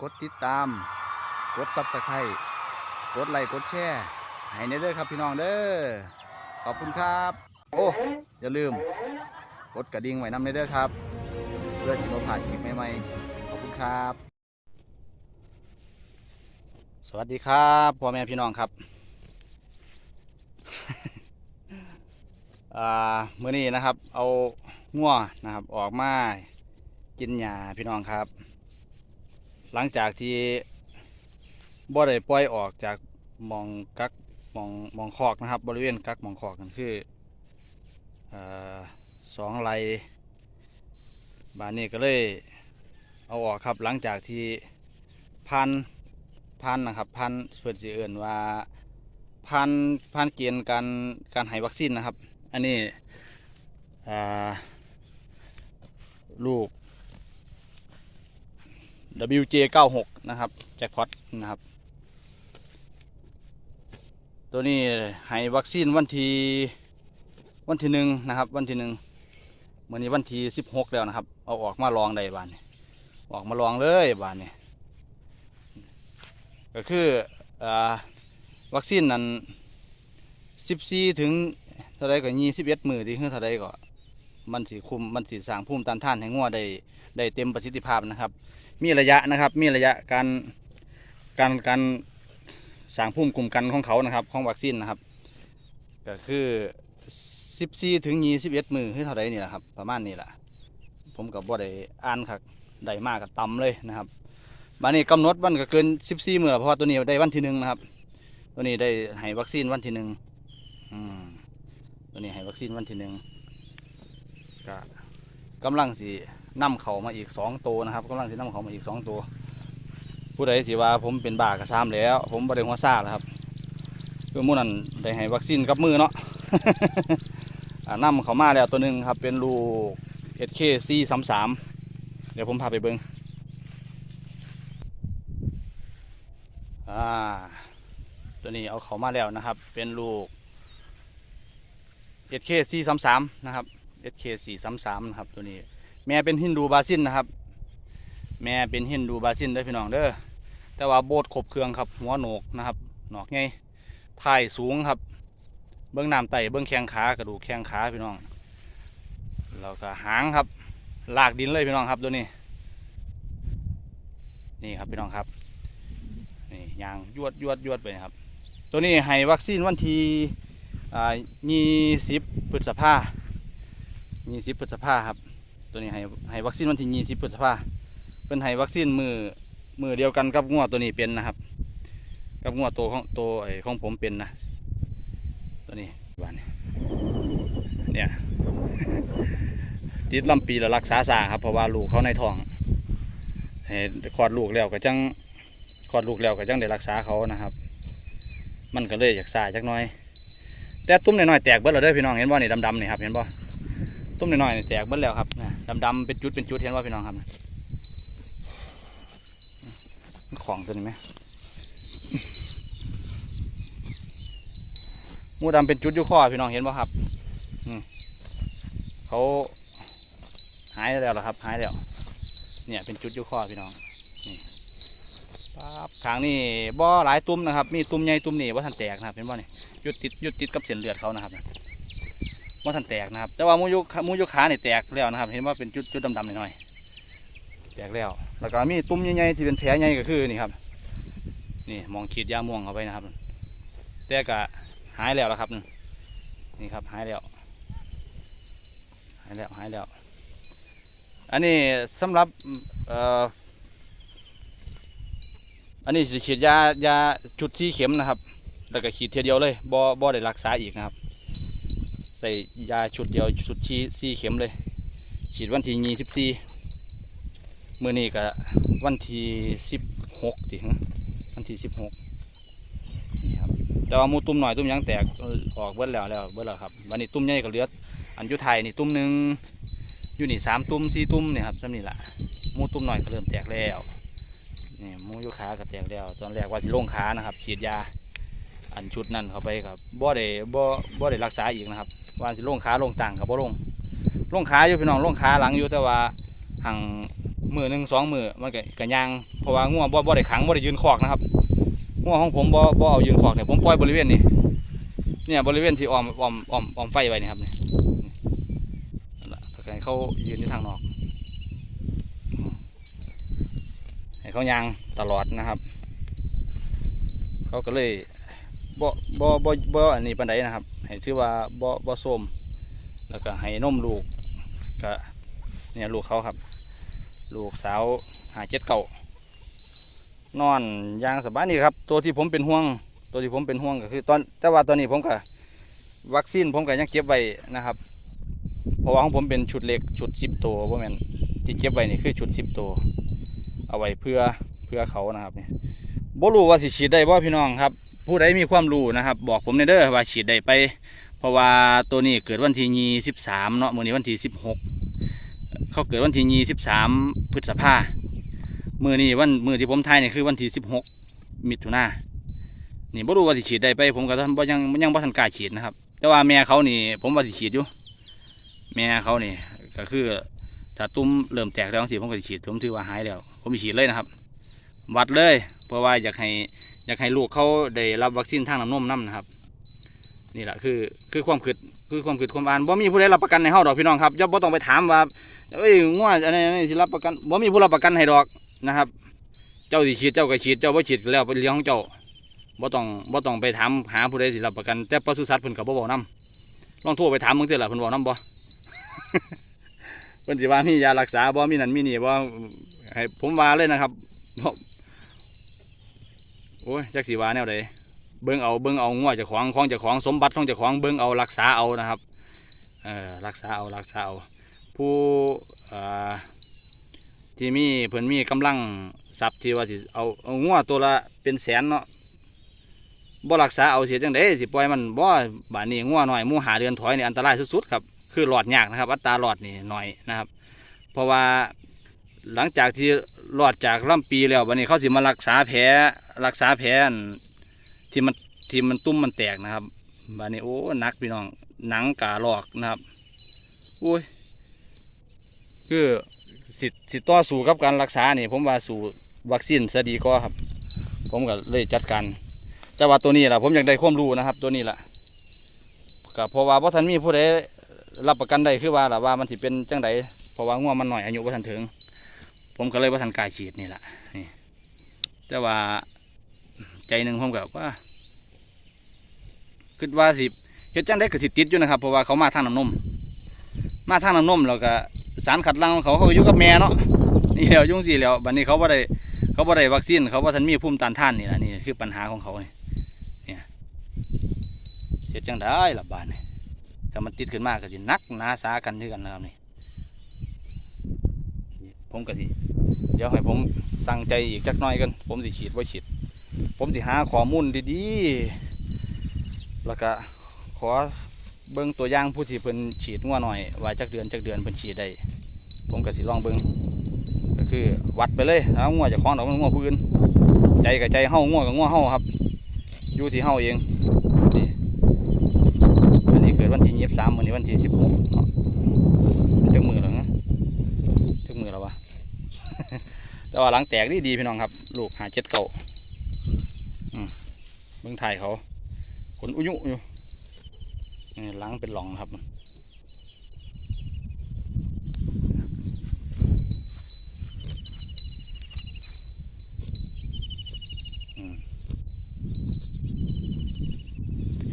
กดติดตาม กดซับสไครต์กดไลค์กดแชร์ให้ในเด้อครับพี่น้องเด้อขอบคุณครับ โอ้อย่าลืม กดกระดิ่งไว้นำในเด้อครับ เพื่อที่เราผ่านคลิปใหม่ๆขอบคุณครับ สวัสดีครับพ่อแม่พี่น้องครับอ่ามื้อนี้นะครับ เอางัวนะครับออกมากินหญ้าพี่น้องครับ หลังจากที่บ่ได้ปล่อยออกจากมองกักมองมองคอกนะครับ บริเวณกักมองคอกนั่นคืออสองไรบานนี้ก็เลยเอาออกครับหลังจากที่พันพันนะครับพันเพื่อนสิเอื่นว่าพันพันเกณฑ์การการให้วัคซีนนะครับ อันนี้ลูก WJ96 นะครับแจ็คพอตนะครับ ตัวนี้ให้วัคซีนวันที่วันที่หนึ่งนะครับ วันที่หนึ่งวันนี้วันที่สิบหกแล้วนะครับ เอาออกมาลองได้บานนี้ออกมาลองเลยบานนี้ก็คืออวัคซีนนั้นสิบสี่ถึงเท่าไรก็ยี่สิบเอ็ดมือที่เท่าไรก็มันสีคุมมันสีสางภูมิต้านทานให้งัวได้ได้เต็มประสิทธิภาพนะครับ มีระยะนะครับ มีระยะการการการสร้างภูมิคุ้มกันของเขานะครับ ของวัคซีนนะครับ ก็คือ14ถึง21มือให้เท่าไรนี่แหละครับ ประมาณนี้แหละผมกับบ่ได้อ่านครับได้มากกับต่ำเลยนะครับบัดนี้กำหนดวันก็เกิน14มือแล้วเพราะว่าตัวนี้ได้วันที่หนึ่งนะครับ ตัวนี้ได้ให้วัคซีนวันที่หนึ่งอืมตัวนี้ให้วัคซีนวันที่หนึ่งก็กำลังสิ นำเขามาอีกสองตัวนะครับกำลังสินำเขามาอีกสองตัว ผู้ใดสิว่าผมเป็นบากระซามแล้ว ผมบริหัวซาแล้วครับคือมู่นั้นได้ให้วัคซีนกับมือเนาะอ่าเขามาแล้วตัวหนึ่งครับ เป็นลูก SKC สามสามเดี๋ยวผมพาไปเบิ้งอ่าตัวนี้เอาเขามาแล้วนะครับ เป็นลูก SKC สามสามนะครับ SKC สามสามนะครับ ตัวนี้ แม่เป็นฮินดูบาซินนะครับ แม่เป็นฮินดูบาซินเด้อพี่น้องเด้อแต่ว่าโบดขบเครื่องครับ หัวโหนกนะครับหนอกไงถ่ายสูงครับ เบื้องน้ำไตเบื้องแข้งขากระดูกแข้งขาพี่น้องแล้วก็หางครับ ลากดินเลยพี่น้องครับตัวนี้ นี่ครับพี่น้องครับนี่ยางยวดยวดยวดไปครับ ตัวนี้ให้วัคซีนวันที่อ่ายี่สิบพฤษภายี่สิบพฤษภาครับ ตัวนี้ให้ให้วัคซีนวันที่ยี่สิบพฤษภาเป็นให้วัคซีนมือมือเดียวกันกับงัวตัวนี้เป็นนะครับ กับงัวตัวของตัวไอ้ของผมเป็นนะ ตัวนี้บ้านนี้เนี่ยติดลำปีแล้วรักษาสาครับเพราะว่าลูกเขาในท้องให้คลอดลูกแล้วก็จังคลอดลูกแล้วก็จังได้รักษาเขานะครับ มันก็เลยอยากสาจักน้อย แต่ตุ้มน้อยๆแตกเบิดแล้วเด้พี่น้องเห็นบ่านี่ดำๆนี่ครับเห็นบ่ ต้มหน่อยๆนี่แตกเบิดแล้วครับดำๆเป็นจุดเป็นจุดเห็นว่าพี่น้องครับของตัวนี้ไหมหมูดำเป็นจุดยู่ข้อพี่น้องเห็นป่ะครับเขาหายแล้วเหรอครับหายแล้วเนี่ยเป็นจุดยู่ข้อพี่น้องปั๊บทางนี่บ่อหลายตุ้มนะครับ มีตุ้มใหญ่ตุ้มนี่ว่าทันแตกนะครับเห็นป่ะนี่หยุดติดหยุดติดกับเส้นเลือดเขานะครับ ว่าทันแตกนะครับ แต่ว่ามูยุมูยุขาเนี่ยแตกแล้วนะครับ เห็นว่าเป็นจุดจุดดำๆหน่อยๆแตกแล้ว แล้วก็มีตุ่มใหญ่ๆที่เป็นแผลใหญ่ก็คือนี่ครับ นี่มองขีดยาม่วงเข้าไปนะครับ แต่ก็หายแล้วละครับ นี่ครับหายแล้ว หายแล้วหายแล้ว อันนี้สำหรับเอ่ออันนี้สิขีดยายาจุดสีเข็มนะครับ แล้วก็ขีดเทียเดียวเลยบ่บ่ได้รักษาอีกนะครับ ใส่ยาชุดเดียวชุดชีสี่เข็มเลย ฉีดวันที่ยี่สิบสี่มื่อนี้ก็วันที่สิบหกถึงวันที่สิบหกนี่ครับแต่ว่ามูตุ้มหน่อยตุ้มยังแตกออกเบิ้แล้วแล้วเบิ้แล้วครับวันนี้ตุ้มใหญ่ก็เลือดอันยุไทยนี่ตุ้มหนึ่งอยู่นี่สามตุ้มสี่ตุ้มเนี่ยครับจำนี่แหละมูตุ้มหน่อยก็เริ่มแตกแล้วนี่มูยุขาก็แตกแล้ว ตอนแรกว่าสิลงขานะครับฉีดยาอันชุดนั้นเข้าไปครับบ่ได้บ่บ่ได้รักษาอีกนะครับ ว่าสิลงขาลงต่างกับบ่ลงลงขาอยู่พี่น้องลงขาหลังอยู่แต่ว่าหังมือหนึ่งสองมือมันก็กะยางเพราะว่าง่วบ่บ่ได้ขังบ่ได้ยืนคอกนะครับง่วของผมบ่บ่เอายืนคอกเนี่ยผมปล่อยบริเวณนี้เนี่ยบริเวณที่อ้อมอ้อมอ้อมอ้อมไฟไว้นี่ครับเนี่นั่นล่ะแล้วก็ให้เขายืนที่ทางนอกให้เขายางตลอดนะครับ เขาก็เลย บ่บ่บ่บ่อันนี้ปานใดนะครับ ให้ชื่อว่าบ่บ่ส้มแล้วก็ให้นมลูกก็เนี่ยลูกเขาครับ ลูกสาวหาเจ็ดเก่านอนยางสบายนี่ครับ ตัวที่ผมเป็นห่วง ตัวที่ผมเป็นห่วงก็คือตอนแต่ว่าตอนนี้ผมก็วัคซีนผมก็ยังเก็บไว้นะครับ เพราะว่าของผมเป็นชุดเล็กชุดสิบตัวว่าแม่นที่เก็บไว้นี่คือชุดสิบตัว เอาไว้เพื่อเพื่อเขานะครับนี่บ่รู้ว่าสิฉีดได้บ่พี่น้องครับ ผู้ใดมีความรู้นะครับ บอกผมในเด้อว่าฉีดได้ไป เพราะว่าตัวนี้เกิดวันที่ยี่สิบสามเนาะมือนี้วันที่สิบหกเขาเกิดวันที่ยี่สิบสามพฤษภามือนี้วันมือที่ผมทายนี่คือวันที่สิบหกมิถุนานี่บ่รู้ว่าสิฉีดได้ไป ผมก็บ่ยังยังบ่ทันกล้าฉีดนะครับ แต่ว่าแม่เขานี่ ผมว่าสิฉีดอยู่ แม่เขานี่ ก็คือถ้าตุ้มเริ่มแตกแล้วสิผมก็สิฉีดผมถือว่าหายแล้ว ผมฉีดเลยนะครับ วัดเลย เพราะว่าอยากให้ อยากให้ลูกเขาได้รับวัคซีนทางน้ำนมน้ำนะครับ นี่แหละคือคือความคิดคือความคิดความอ่านบ่มีผู้ใดรับประกันในเฮาดอกพี่น้องครับอย่าบ่ต้องไปถามว่าเอ้ยง่วอันนี้อันนี้สิรับประกันบ่มีผู้รับประกันให้ดอกนะครับ เจ้าสิฉีดเจ้าก็ฉีดเจ้าบ่ฉีดแล้วเป็นเรื่องของเจ้าบ่ต้องบ่ต้องไปถามหาผู้ใดสิรับประกัน แต่ปศุสัตว์เพิ่นก็บ่บอกนํลองโทรไปถามมึงเด้อล่ะเพิ่นบอกนํบ่เพิ่นสิว่ามียารักษาบ่มีนั่นมีนี่บ่ให้ผมว่าเลยนะครับ โอ้ยจักสิว่าแนวใดเบิ่งเอาเบิ่งเอางัวจ้าของของจ้าของสมบัติของจ้าของเบิ่งเอารักษาเอานะครับเออรักษาเอารักษาเอาผู้อ่อที่มีเพิ่นมีกำลังทรัพย์ที่ว่าสิเอาเอางัวตัวละเป็นแสนเนาะบ่รักษาเอาเสียจังไดสิปล่อยมันบ่บาดนี้งัวน้อยมู่หาเดือนถอยนี่อันตรายสุดๆครับคือหลอดยากนะครับ อัตราหลอดนี่หน้อยนะครับ เพราะว่า หลังจากที่หลอดจากลำปีแล้วบัดนี้เขาสิมารักษาแผลรักษาแผลที่มันที่มันตุ้มมันแตกนะครับบัดนี้โอ้นักพี่น้องหนังกาหลอกนะครับโอ้ยคือสิสิต่อสู้กับการรักษานี่ผมว่าสู่วัคซีนซะดีกว่าครับ ผมก็เลยจัดการแต่ว่าตัวนี้แหละผมอยากได้ความรู้นะครับ ตัวนี้แหละก็เพราะว่าพระท่านมีผู้ใดรับประกันได้คือว่าหละว่ามันสิเป็นจังไดเพราะว่าง่วงมันหน่อยอายุพระท่านถึง ผมก็เลยพระท่านกายฉีดนี่แหละนี่แต่ว่าใจหนึ่งผมก็ว่าคิดว่าสิเฮ็ดจังได้ก็สิติดอยู่นะครับเพราะว่าเขามาทางน้ำนม มาทางน้ำนมแล้วก็สารขัดลังของเขาเขาก็อยู่กับแม่เนาะนี่แล้วยุ่งสิแล้วบัดนี้เขาบ่ได้เขาบ่ได้วัคซีนเขาบ่ทันมีภูมิต้านทานนี่แหละนี่คือปัญหาของเขานี่เนี่ยเฮ็ดจังได้ละบาดนี่ถ้ามันติดขึ้นมากก็สินักหนาสากันคือกันนะครับนี่ ผมก็สิเดี๋ยวให้ผมสั่งใจอีกจักน่อยกัน ผมสิฉีดบ่ฉีด ผมสิหาข้อมูลดีๆ แล้วก็ขอเบิ้งตัวอย่างผู้ที่เพิ่นฉีดงัวหน่อยว่าจักเดือนจักเดือนเพิ่นฉีดได้ผมก็สิลองเบิ้งก็คือวัดไปเลยเอางัวจะคล้องดอกงัวพื้นใจกับใจเฮางัวกับงัวเฮาครับ อยู่ที่เฮาเองนี่อันนี้เกิดวันที่ยี่สิบสามวันนี้วันที่สิบหกจักมือแล้วนะจักมือแล้ววะ แต่ว่าหลังแตกดีดีพี่น้องครับ ลูกหาเจ็ดเก่าอืมเบิ้งถ่ายเขาขนอุยุอยู่นี่ล้างเป็นหลองครับ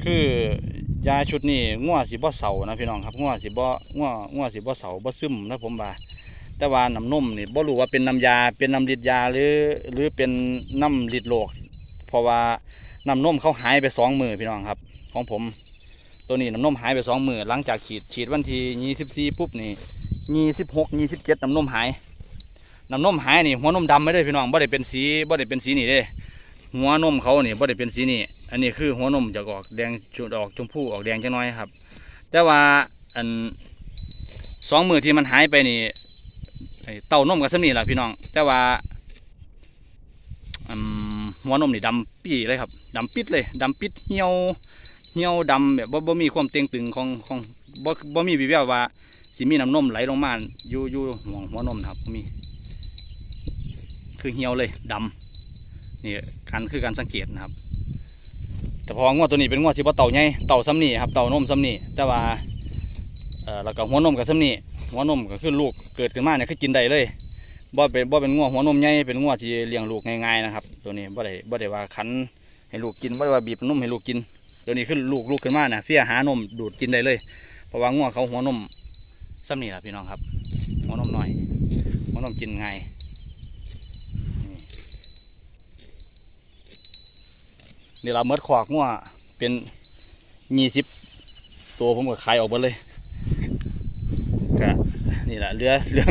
คือยาชุดนี้ง่วสิบ่อเสานะพี่น้องครับง่วสิบ่อง่วง่วสิบ่อเสาบ่อซึมนะผมว่า แต่ว่าน้ำนมนี่บ่รู้ว่าเป็นน้ำยาเป็นน้ำลิดยาหรือ หรือเป็นน้ำลิดโลก เพราะว่าน้ำนมเขาหายไปสองมือพี่น้องครับ ของผม ตัวนี้น้ำนมหายไปสองมือหลังจากฉีดฉีดวันที่ยี่สิบสี่ปุ๊บนี่ยี่สิบหกยี่สิบเจ็ดน้ำนมหายน้ำนมหายนี่หัวนมดำไม่ได้พี่น้องบ่ได้เป็นสีบ่ได้เป็นสีนี่เด้หัวนมเขานี่บ่ได้เป็นสีนี่อันนี้คือหัวนมจะออกแดงจุดออกชมพูออกแดงจังน้อยครับ แต่ว่าอันสองมือที่มันหายไปนี่ เต้านมกับสำนี่แหละพี่น้อง แต่ว่าหัวนมนี่ดำปี้เลยครับดำปิดเลยดำปิดเหี่ยวเหี่ยวดำแบบบ่มีความเต่งตึงของของบ่บ่มีวิแววว่าสิมีน้ำนมไหลลงมาอยู่อยู่หัวหัวนมครับมี คือเหี่ยวเลยดำนี่การคือการสังเกตนะครับ แต่พองวดตัวนี้เป็นงวดที่ว่าเต่าใหญ่เต่าซ้ำนี่ครับเต่านมซ้ำนี่แต่ว่าเอ่อแล้วก็หัวนมกับซ้ำนี่ หัวนมก็คือลูกเกิดขึ้นมาเนี่ยคือกินได้เลยบ่เป็นบ่เป็นงวดหัวนมใหญ่เป็นงวดที่เลี้ยงลูกง่ายๆนะครับ ตัวนี้บ่ได้บ่ได้ว่าคันให้ลูกกินบ่ได้ว่าบีบนมให้ลูกกิน ตัวนี้คือลูกลูกขึ้นมาเนี่ยเฟี้ยหานมดูดกินได้เลย เพราะว่างวดเขาหัวนมซ้ำนี่แหละพี่น้องครับหัวนมหน่อยหัวนมกินง่ายนี่เราเมดขวากงัวเป็นยี่สิบตัวผมก็ขายออกหมดเลย นี่แหละเรือเรือ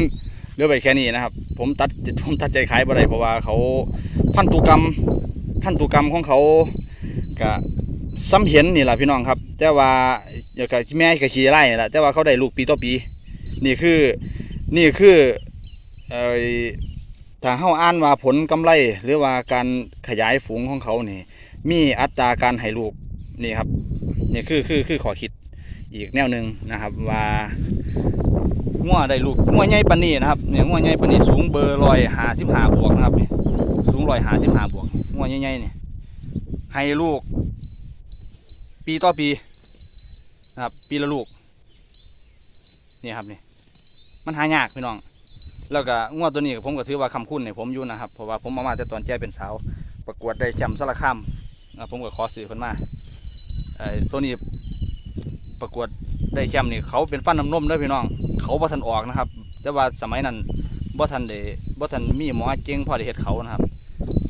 เรือไปแค่นี้นะครับ ผมตัดผมตัดใจขายบ่ได้เพราะว่าเขาพันธุกรรมพันธุกรรมของเขาก็ซ้ำเห็นนี่แหละพี่น้องครับ แต่ว่าเดี๋ยวกับแม่กับขี่ไล่นี่แหละแต่ว่าเขาได้ลูกปีต่อปี นี่คือนี่คือเอ่อถ้าเฮาอ่านว่าผลกำไร หรือว่าการขยายฝูงของเขานี่ มีอัตราการให้ลูกนี่ครับนี่คือคือคือขอคิดอีกแนวหนึ่งนะครับว่า งัวได้ลูกงัวใหญ่ปานนี้นะครับเนี่ยงัวใหญ่ปานนี้สูงเบอร์ร้อยหาสิบหาบวกนะครับนี่สูงร้อยหาสิบหาบวกงัวใหญ่ๆนี่ยให้ลูก ปีต่อปีนะครับ ปีละลูกนี่ครับนี่มันหายากพี่น้อง แล้วก็งวดตัวนี้ผมก็ถือว่าคำคุ้นในผมอยู่นะครับเพราะว่าผมมามาแต่ตอนแจ้เป็นสาว ประกวดได้แชมป์สารคามผมก็ขอซื้อเพิ่นมาตัวนี้ประกวด ได้แชมป์นี่เขาเป็นฟันน้ำนมเด้อพี่น้อง เขาบ่ทันออกนะครับ แต่ว่าสมัยนั้นบ่ทันได้บ่ทันมีหมอเก่งพอได้เฮ็ดเขานะครับ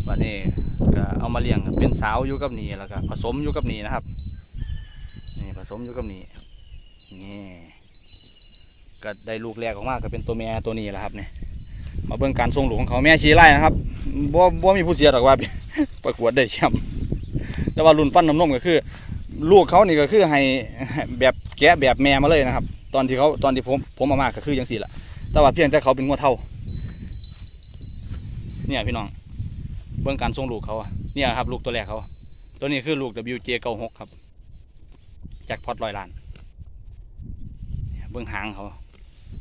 วันนี้ก็เอามาเลี้ยงเป็นสาวอยู่กับนี่แล้วก็ผสมอยู่กับนี่นะครับนี่ผสมอยู่กับนี่นี่ก็ได้ลูกแรกออกมาก็เป็นตัวแม่ตัวนี้แหละครับเนี่ยมาเบิ่งการทรงหลูกของเขาแม่ชีไล่นะครับบ่บ่มีผู้เสียดอกว่าประกวดได้แชมป์แต่ว่ารุ่นฟันน้ำนมก็คือ ลูกเขานี่ก็คือให้แบบ แกะแบบแม่มาเลยนะครับ ตอนที่เขาตอนที่ผมผมเอามาก็คือยังสี่ละแต่ว่าเพียงแต่เขาเป็นงวเท่า เนี่ยพี่น้องเบื้องการทรงลูกเขาอะเนี่ยครับ ลูกตัวแรกเขาตัวนี้คือลูก WJ96 ครับจ็คพอตลอยล้านเบื้องหางเขา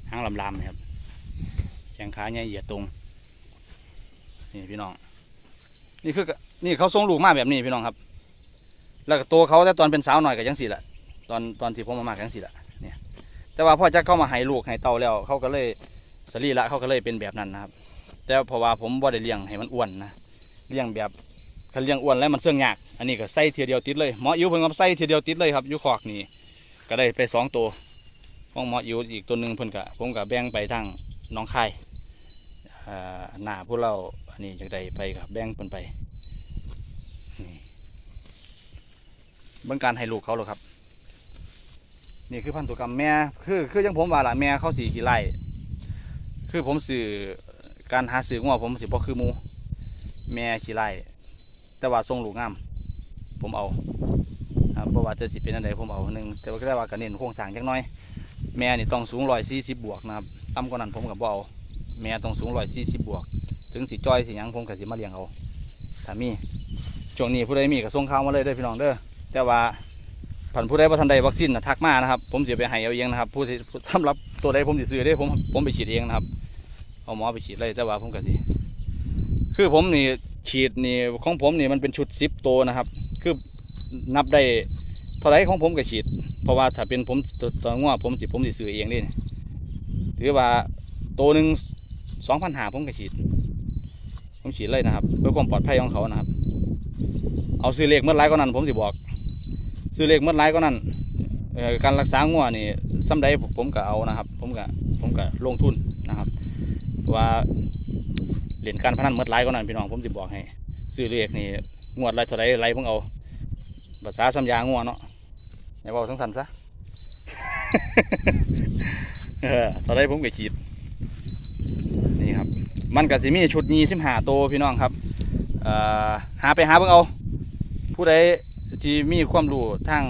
หางลำๆนะครับแขงขาเนี่ยเหยียดตรงนี่พี่น้อง นี่คือนี่เขาทรงลูกมาแบบนี้พี่น้องครับ แล้วก็ตัวเขาแต่ตอนเป็นสาวหน่อยก็ยังสี่ละ ตอนตอนที่ผมมามาก็ยังสี่ละเนี่ยแต่ว่าพ่อจะเข้ามาให้ลูกให้เต่าแล้ว เขาก็เลยสรีละเขาก็เลยเป็นแบบนั้นนะครับ แต่เพราะว่าผมบ่ได้เลี้ยงให้มันอ้วนนะเลี้ยงแบบคันเลี้ยงอ้วนแล้วมันเสื่องยาก อันนี้ก็ใส่เทียเดียวติดเลยหมออิ๋วเพิ่งเอาใส่เทียเดียวติดเลยครับยุคอกนี่ก็ได้ไปสองตัวของหมออิ๋วอีกตัวหนึ่งเพิ่นกะผมก็แบ่งไปทางน้องคายอ่หน้าพวกเราอันนี้จากใดไปกับแบ่งเพิ่นไปเบิ่งการให้ลูกเขาหรอครับ นี่คือพันธุกรรมแม่คือคือยังผมว่าล่ะแม่เขาสีขี้ไล่คือผมสื่อการหาสื่อของผมสิบ่คือมูแม่ขี้ไล่แต่ว่าทรงลูกงาม ผมเอาเพราะว่าจะสิเป็นอันใดผมเอาหนึ่งแต่ว่าก็ได้ว่ากันเน้นโครงสร้างจักน้อย แม่นี่ต้องสูงร้อยสี่สิบบวกนะครับต่ำกว่านั้นผมกับบ่เอาแม่ต้องสูงร้อยสี่สิบบวก ถึงสิจ้อยสิหยังผมก็สิมาเลี้ยงเอาถ้ามีช่วงนี้ผู้ใดมีก็ส่งข่าวมาเลยเด้อพี่น้องเด้อแต่ว่า ผันผู้ใดบ่ทันใดวัคซีนนะทักมานะครับ ผมจะไปให้เอาเองนะครับผู้ที่สำหรับตัวใดผมจะซื้อได้ผมผมไปฉีดเองนะครับเอาหมอไปฉีดเลยแต่ว่าผมก็สิคือผมนี่ฉีดนี่ของผมนี่มันเป็นชุดซิปตัวนะครับ คือนับได้เท่าไรของผมก็ฉีด เพราะว่าถ้าเป็นผมตัวตัวงัวผมสิผมสิซื้อเองนี่ถือว่าตัวหนึ่งสองพันหาผมก็ฉีด ผมฉีดเลยนะครับเพื่อความปลอดภัยของเขานะครับ เอาซื้อเลขเมื่อไรก็นั้นผมสิบอก ซื้อเลขเมื่อไรก็นั่นการรักษางัวนี่ซ้ำใดผมก็เอานะครับ ผมก็ผมก็ลงทุนนะครับ ว่าเหรียญการพนันเมื่อไรก็นั่นพี่น้องผมจะบอกให้ ซื้อเลขนี่งวดไรเท่าไรไรเพิ่งเอาภาษาสัญญางัวเนาะอย่าบอกทั้งสันซะเออตอนแรกผมก็ฉีดนี่ครับ มันก็สิมีชุดนี้สิบห้าตัวพี่น้องครับหาไปหาเพิ่งเอา ผู้ใด ที่มีความรู้ทาง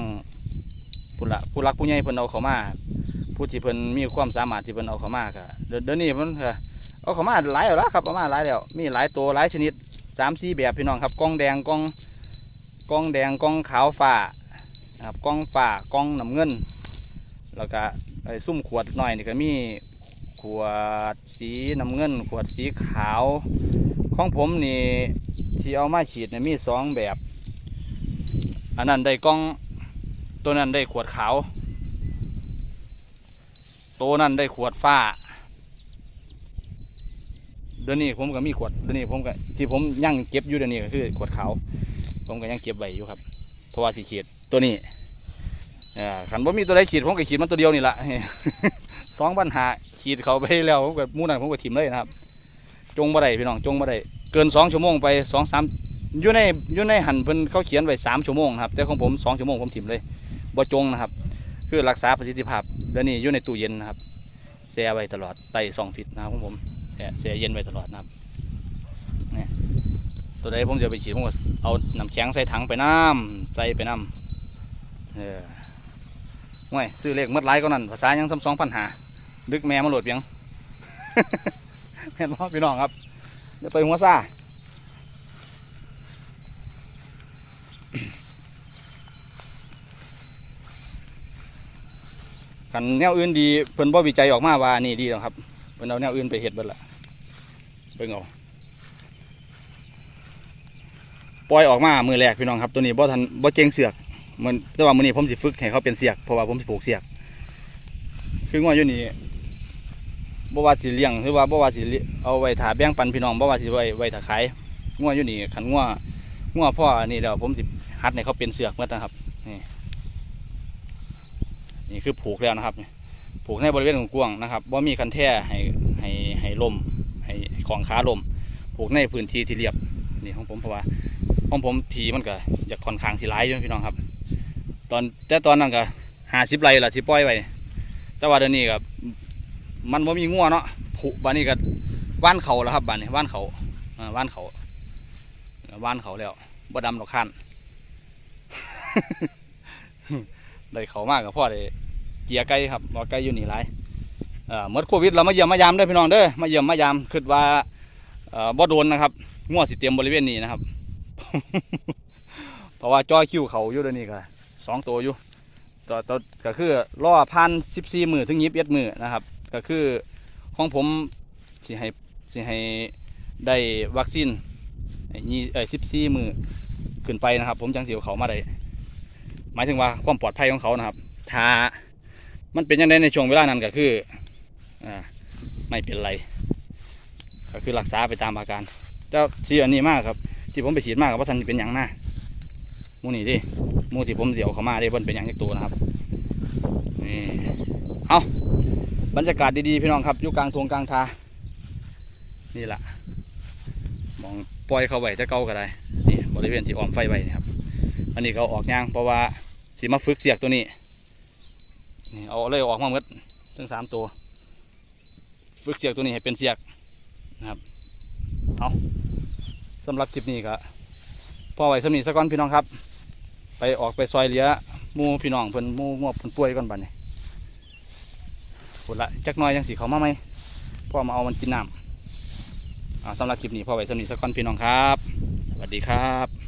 ผู้ละผู้รักผู้ใหญ่เพิ่นเอาเขามาผู้ที่เพิ่นมีความสามารถที่เพิ่นเอาเขามาก็เดี๋ยวเดี๋ยวนี้เพิ่นก็เอาเขามาหลายแล้วครับเอามาหลายแล้วมีหลายตัวหลายชนิดสามสี่แบบพี่น้องครับกล้องแดงกล้องกล้องแดงกล้องขาวฟ้าครับกล้องฟ้ากล้องน้ำเงิน แล้วก็ไอ้ซุ่มขวดหน่อยนี่ก็มีขวดสีน้ำเงิน ขวดสีขาว ของผมนี่ที่เอามาฉีดเนี่ยมีสองแบบ อันนั้นได้กล้อง ตัวนั้นได้ขวดขาว ตัวนั้นได้ขวดฟ้า เดี๋ยวนี้ผมก็มีขวด เดี๋ยวนี้ผมก็ที่ผมยังเก็บอยู่เดี๋ยวนี้ก็คือ ขวดขาว ผมก็ยังเก็บไว้อยู่ครับ เพราะว่าสีเขียดตัวนี้อ่าขันว่มีตัวใดขีดผมก็ขีดมันตัวเดียวนี่แหละสองปัญหาขีดเขาไปแล้วผมก็มู่นั้นผมก็ถิ่มเลยนะครับ จงบ่ได้พี่น้องจงบ่ได้เกินสองชั่วโมงไปสองสาม อยู่ในอยู่ในหันเพิ่นเขาเขียนไว้สามชั่วโมงครับแต่ของผมสองชั่วโมงผมถิ่มเลยบ่จงนะครับ คือรักษาประสิทธิภาพเดี๋ยวนี้อยู่ในตู้เย็นนะครับแช่ไว้ตลอดไต่สองฟิตนะครับของผมแช่แช่เย็นไว้ตลอดนะครับนี่ตัวใดผมจะไปฉีดผมก็เอาน้ำแข็งใส่ถังไปน้ำใส่ไปน้ำเออห่วยซื้อเลขหมดหลายก็นั่นภาษายังซ้ำสองปัญหาดึกแม่มาโหลดเพียงเห็นไหมพี่น้องครับเดี๋ยวไปหัวซ่า กันแนวอื่นดีเพิ่นบ่วิจัยออกมาว่านี่ดีหรอครับเพิ่นเอาแนวอื่นไปเฮ็ดเบิดละเบิ่งเอาปล่อยออกมามือแรกพี่น้องครับตัวนี้บ่ทันบ่เจงเสือกเหมือนแต่ว่ามือนี้ผมสิฝึกให้เขาเป็นเสือกเพราะว่าผมสิปลูกเสือกคือง้ออยู่นี่บ่ว่าสิเลี้ยงหรือว่าบ่ว่าสิเลี้ยเอาไว้ถาแบ่งปันพี่น้องบ่ว่าสิไว้ไว้ถาขายง้ออยู่นี่ขันง้อง้อพ่อนี่แล้วผมสิ หัดให้เขาเป็นเสือกเมื่อนะครับนี่คือผูกแล้วนะครับผูกในบริเวณของกวางนะครับว่ามีคันแท่ให้ให้ให้ลมให้ของขาลมผูกในพื้นที่ที่เรียบนี่ของผมเพราะว่าของผมทีมันก็จะค่อนข้างสิหลายอยู่พี่น้องครับ ตอนแต่ตอนนั้นก็หาสิบไรละที่ปล่อยไว้แต่ว่าเดี๋ยวนี้ก็มันว่ามีงัวเนาะผูกบ้านนี้ก็ว่านเขาแล้วครับบ้านนี้ว่านเขาอ่าว่านเขาว่านเขาแล้วบ่ดำดอกขั้น ได้เขามากกับพ่อได้เกียร์ไก่ครับว่าไก่อยู่นี่หลายเอ่อเมื่อโควิดเรามาเยี่ยมมายามเด้พี่น้องเด้อมาเยี่ยมมายามคิดว่าเอ่อบ่โดนนะครับง่วสิเตรียมบริเวณนี้นะครับ เพราะว่าจ้อยคิวเขาอยู่ดี๋ยนี้ก็สองตัวอยู่ตัวตัวก็คือล่อพันสิบสี่มือถึงยี่สิบเอ็ดมือนะครับ ก็คือของผมสิให้สิให้ได้วัคซีนยี่เอ้สิบสี่มือขึ้นไปนะครับ ผมจังสิเอาเขามาได้ หมายถึงว่าความปลอดภัยของเขานะครับ ถ้ามันเป็นยังไงในช่วงเวลานั้นก็คืออ่าไม่เป็นไร ก็คือรักษาไปตามอาการเจ้าที่อันนี้มากครับ ที่ผมไปฉีดมากกับว่าท่านเป็นอย่างหน้ามูนี่ดิมูที่ผมเดี่ยวเขามาดิบนเป็นอย่างยักตัวนะครับนี่เอาบรรยากาศดีๆพี่น้องครับอยู่กลางทงกลางทานี่แหละมองปล่อยเขาไว้จะเก่าก็ได้นี่บริเวณที่อ้อมไฟไว้นี่ครับ อันนี้ก็เอาออกยางเพราะว่าสีมาฝึกเสียกตัวนี้นี่เอาเลยออกมาหมดทั้งสามตัว ฝึกเสียกตัวนี้ให้เป็นเสียกนะครับเอาสำหรับคลิปนี้ก็พอไว้สำนีสักก่อนพี่น้องครับ ไปออกไปซอยเหลี้ยมูพี่น้องเพิ่นมูงวบเพิ่นป่วยก่อนบัดนี้ผลละจักน้อยยังสีเขามาไหมพ่อมาเอามันกินน้ำอ่าสำหรับคลิปนี้พอไว้สำนีสักก่อนพี่น้องครับ สวัสดีครับ